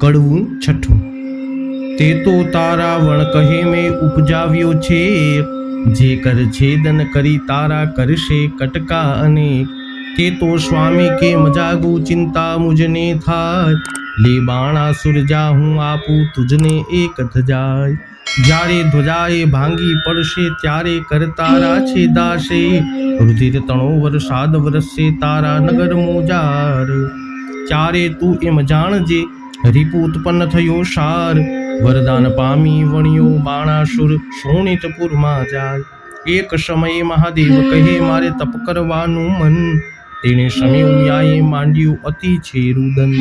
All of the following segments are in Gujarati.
કડવું છઠ્ઠું. તે તો તારા વણ કહે મેં ઉપજાવ્યો છે. જે કર છેદન કરી તારા કરશે કટકા અને તે તો સ્વામી કે મજાગુ ચિંતા મુજને થાય લે બાણા સુરજા, હું આપું તુજને એક ધજાય. જ્યારે ધ્વજાએ ભાંગી પડશે, ત્યારે કર તારા છેદાશે રુધિર તણો વરસાદ વરસશે, તારા નગર મોજાર ચારે તું એમ જાણજે રીપુ ઉત્પન્ન થયો સાર, વરદાન પામી વણ્યો બાણાસુર શોણિતપુરમાં જાય એક સમયે મહાદેવ કહે, મારે તપ કરવાનું મન. તેણે સમય માંડ્યું અતિ છે રુદન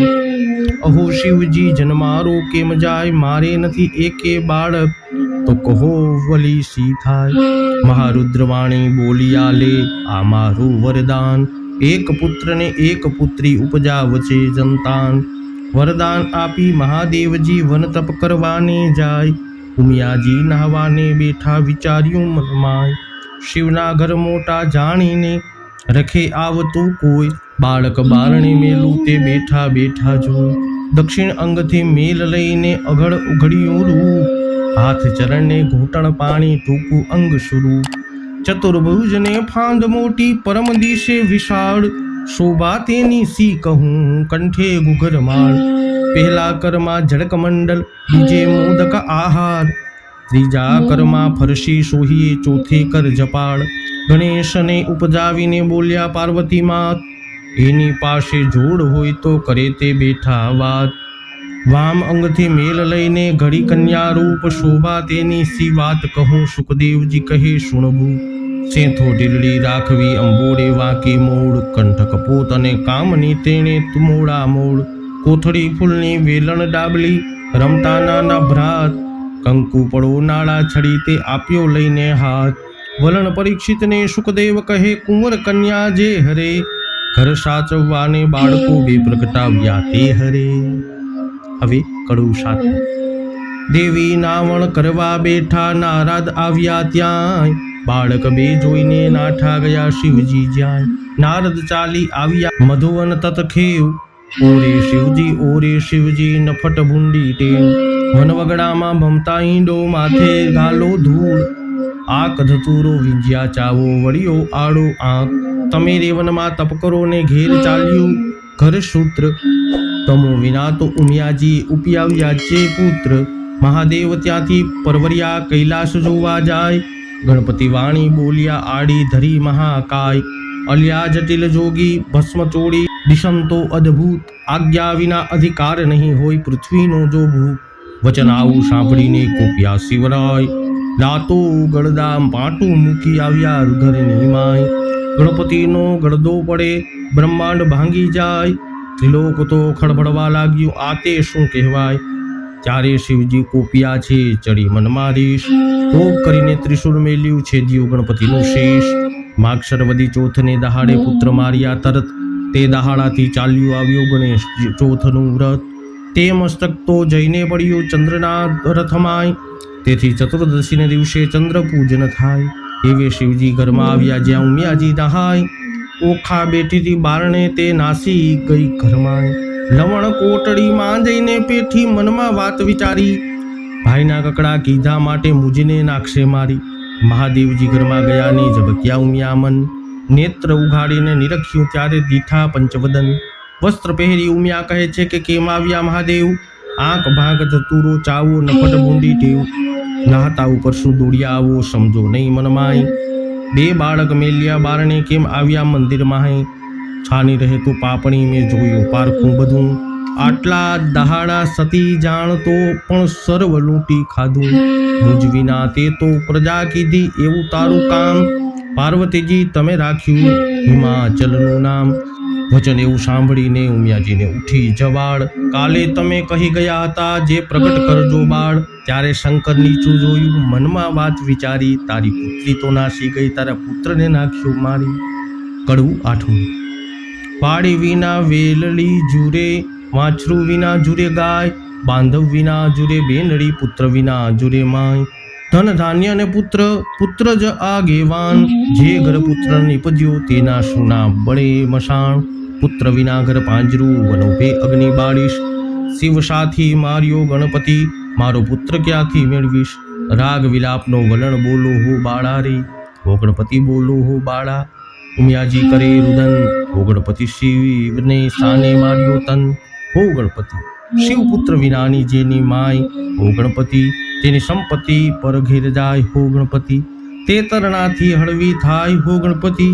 અહો શિવજી, જન્મારો કેમ જાય? મારે નથી એકે બાળક. તો કહો વલી સી થાય મહારુદ્રવાણી બોલિયા લે આ મારું વરદાન. એક પુત્રને એક પુત્રી ઉપજા વચ્ચે જંતાન વરદાન આપી મહાદેવજી વન તપ કરવાને જાય. ઉમિયાજી નાહવાને બેઠા વિચાર્યું મનમાં. શિવના ઘર મોટા જાણીને રખે આવતું કોઈ. બાળક બારણે મેલું તે બેઠા બેઠા જો. દક્ષિણ અંગથી મેલ લઈને અઘડ ઉઘડ્યું રૂપ હાથ ચરણને ઘૂંટણ પાણી ટૂંકું અંગ શુરુ. ચતુર્ભુજને ફાંદ મોટી પરમ દિશે વિશાળ. શોભા તેની સી કહું? કંઠે ગુગર માળ. પહેલા કરમાં જળકમંડલ બીજે મોદક આહાર. ત્રીજા કરમાં ફરસી સોહીએ ચોથે કર જપાળ. ગણેશને ઉપજાવીને બોલ્યા પાર્વતી માત. એની પાસે જોડ હોય તો કરે તે બેઠા વાત. વામ અંગથી મેલ લઈને ઘડી કન્યા રૂપ શોભા તેની સી વાત કહું? સુખદેવજી કહે સુણવું સેંથો ઢીલડી રાખવી અંબોડે વાંકી મૂળ કંઠક પોત અને કામની તેણે તુમોડા મોડ કોથળી ફૂલની વેલણ ડાબલી રમતા નાના ભ્રાત કંકુ પડો નાળા છડી તે આપ્યો લઈને હાથ વલણ પરીક્ષિતને સુખદેવ કહે કુંવર કન્યા જે હરે ઘર સાચવવાને બાળકો બે પ્રગટાવ્યા તે હરે હવે કડું સાચું દેવી નાવણ કરવા બેઠા નારાદ આવ્યા ત્યાં બાળક બે જોઈને નાઠા ગયા શિવજી જ્યાં. નારદ ચાલી આવ્યા મધુવન તત ખેવ ઓરે શિવજી ઓરે શિવજી, નફટ ભૂંડી ટેવ વનવગડામાં ભમતા ઈંડો માથે ગાલો ધૂળ. આક ધતુરો વિંજ્યા ચાવો વળ્યો આડો આંખ. તમે રેવનમાં તપ કરો ને ઘેર ચાલ્યું ઘર સૂત્ર. તમો વિના તો ઉમિયાજી ઉપિયાવ્યા જે પુત્ર. મહાદેવ ત્યાંથી પરવરિયા કૈલાસ જોવા જાય. ગણપતિ વાણી બોલ્યા, આડી ધરી મહાકાય. અલ્યા જટિલ જોગી, ભસ્મ ચોડી દિશંતો અદ્ભુત. આજ્ઞા વિના અધિકાર નહીં હોય, પૃથ્વીનો જો ભૂ. વચન આવું સાંભળીને કોપિયા શિવરાય. લાતો ગળદામ પાટું મૂકી આવ્યા ઘરની માય ગણપતિનો ગળદો પડે, બ્રહ્માંડ ભાંગી જાય. ત્રિલોક તો ખળભળવા લાગ્યું, આ તે શું કહેવાય? ત્યારે શિવજી કોપિયા છે, ચડી મનમારીશ કોપ કરીને ત્રિશુળ મેલ્યું છે છેદ્યું ગણપતિનું શેષ. માક્ષર ચોથને દહાડે પુત્ર માર્યા તરત. તે દહાડાથી ચાલ્યું આવ્યું ગણેશ ચોથનું વ્રત. તે મસ્તક તો જઈને પડ્યું ચંદ્રના રથમાય. તેથી ચતુર્દશીને દિવસે ચંદ્ર પૂજન થાય. એવે શિવજી ઘરમાં આવ્યા જ્યાં ઉમિયાજી નહાય. ઓખા બેઠીથી બારણે તે નાસી ગઈ ઘરમાં લવણ કોટડીમાં જઈને પેઠી મનમાં વાત વિચારી. ભાઈના કકડા કીધા માટે મુજને નાખશે મારી. મહાદેવજી ઘરમાં ગયા ને ઝબક્યા ઉમિયા મન. નેત્ર ઉઘાડીને નિરખ્યું ત્યારે દીઠા પંચવદન. વસ્ત્ર પહેરી ઉમિયા કહે છે કે કેમ આવ્યા મહાદેવ? આંખ ભાગ ધતુરો, ચાવો નફટ બુંડી ટેવ. નાહતા ઉપર શું દોડ્યા આવો સમજો નહીં મનમાય. બે બાળક મેલ્યા બારણે કેમ આવ્યા મંદિરમાં છાની રહેતું પાપણી મેં જોયું, પારખું બધું. આટલા દહાડા સતી જાણતો પણ સર્વ લૂંટી ખાધું. મુજ વિના તે તો પ્રજા કીધી એવું તારું કામ. પાર્વતીજી, તમે રાખ્યું હિમાચલનું નામ. વચન એવું સાંભળીને ઉમિયાજીને ઉઠી જવાળ. કાલે તમે કહી ગયા હતા જે પ્રગટ કરજો બાળ. ત્યારે શંકર નીચું જોયું, મનમાં વાત વિચારી, તારી પુત્રી તો નાસી ગઈ, તારા પુત્રને નાખ્યો મારી. કડવું આઠમું. પાડી વિના વેલડી જુરે વાછરું વિના જુરે ગાય, બાંધવ વિના જુરે બેનડી પુત્ર વિના જુરે માય. ધન ધાન્ય અને પુત્ર પુત્ર જ આગેવાન. જે ઘર પુત્ર નિપજ્યો તેના સુના બળે મશાણ. પુત્ર વિના ઘર પાંજરું, વનોભે અગ્નિ બાળીશ. શિવ સાથી માર્યો ગણપતિ, મારો પુત્ર ક્યાંથી મેળવીશ? રાગ વિલાપનો વલણ બોલો હો બાળા રે હો ગણપતિ બોલો હો બાળા ઉમિયાજી કરે રુદન હો ગણપતિ શિવને સાને માર્યો તન. હો ગણપતિ શિવપુત્ર વિનાની જેની માય. હો ગણપતિ તેની સંપત્તિ પર ઘેર જાય હો ગણપતિ તે તરણાથી હળવી થાય ગણપતિ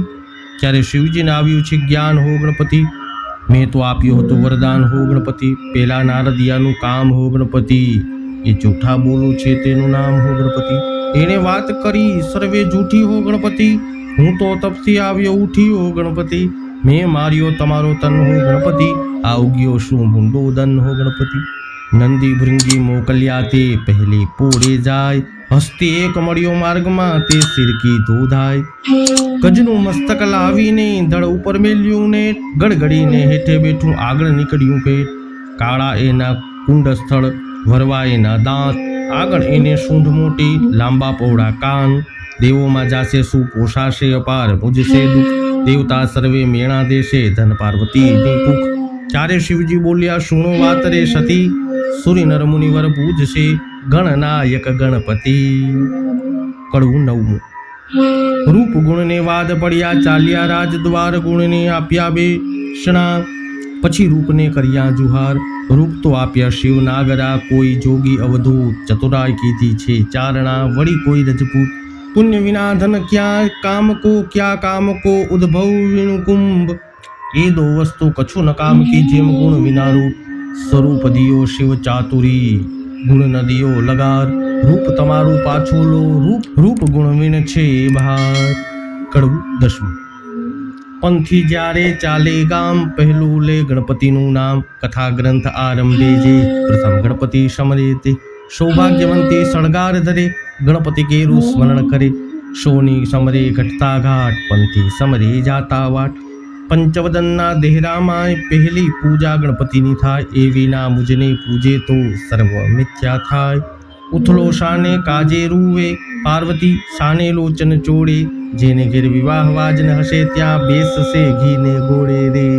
ત્યારે શિવજીને આવ્યું છે જ્ઞાન હો ગણપતિ મેં તો આપ્યું હતું વરદાન હો ગણપતિ પેલા નારદિયાનું કામ હો ગણપતિ એ જૂઠા બોલું છે તેનું નામ હો ગણપતિ એણે વાત કરી, સર્વે જૂઠી હો ગણપતિ હું તો તપથી આવ્યો, ઉઠ્યો ગણપતિ. મેં માર્યો તમારો તન, હો ગણપતિ. આ ઉગ્યો શું ભૂંડો દન, હો ગણપતિ. નંદી ભૃંગી મોકલ્યા તે પહેલી પોળે જાય. હસ્તે એક મળ્યો માર્ગમાં, તે સિરકી ધોધાય. ગજનું મસ્તક લાવીને ધડ ઉપર મેલ્યું ને ગડગડીને હેઠે બેઠું આગળ નીકળ્યું પેટ. કાળા એના કુંડ સ્થળ વરવા એના દાંત. આગળ એને સૂંઢ મોટી, લાંબા પહોળા કાન. દેવોમાં જાશે શું પોષાશે અપાર, પૂજશે દુઃખ, દેવતા સર્વે મેણા દેશે ધન પાર્વતી ભૂખ ચારે શિવજી બોલ્યા, સુણો વાત રે સતી, સૂર્ય નર મુનિવર પૂજશે ગણનાયક ગણપતિ. કડવું નવમું. રૂપ ગુણને વાદ પડ્યા, ચાલ્યા રાજદ્વાર ગુણને આપ્યા બે ક્ષણા પછી રૂપને કર્યા જુહાર. રૂપ તો આપ્યા શિવ નાગરા, કોઈ જોગી અવધૂત. ચતુરાય કીધી છે ચારણા, વળી કોઈ રજપૂત. વિના ધન ક્યાં કામ કો ક્યાં કામ કો ઉદ્ભવ વિણુ કુંભ એ દો વસ્તુ કછું ન કામ કી જેમ ગુણ વિના રૂપ સ્વરૂપ દિયો શિવ ચાતુરી, ગુણ નદીઓ લગાર. રૂપ તમારું પાછું લો, રૂપ રૂપ ગુણ વિન છે બહાર. કડવું દસમું. પંથી જ્યારે ચાલે ગામ, પહેલું લે ગણપતિનું નામ. કથા ગ્રંથ આરંભે જે, પ્રથમ ગણપતિ સમરે તે. સૌભાગ્યવંતી શણગાર ધરે ગણપતિ કેરું સ્મરણ કરે. સોની સમરે ઘટતા ઘાટ પંથી સમરે જાતા વાટ પંચવદનના દેહરામાં પહેલી પૂજા ગણપતિની થાય. એ વિના મુજને પૂજે તો સર્વ મિથ્યા થાય. ઉથળો શાને કાજે રૂવે પાર્વતી શાને લોચન ચોડે જેને ઘેર વિવાહ વાજન હશે ત્યાં બેસશે ઘીને ગોળે રે.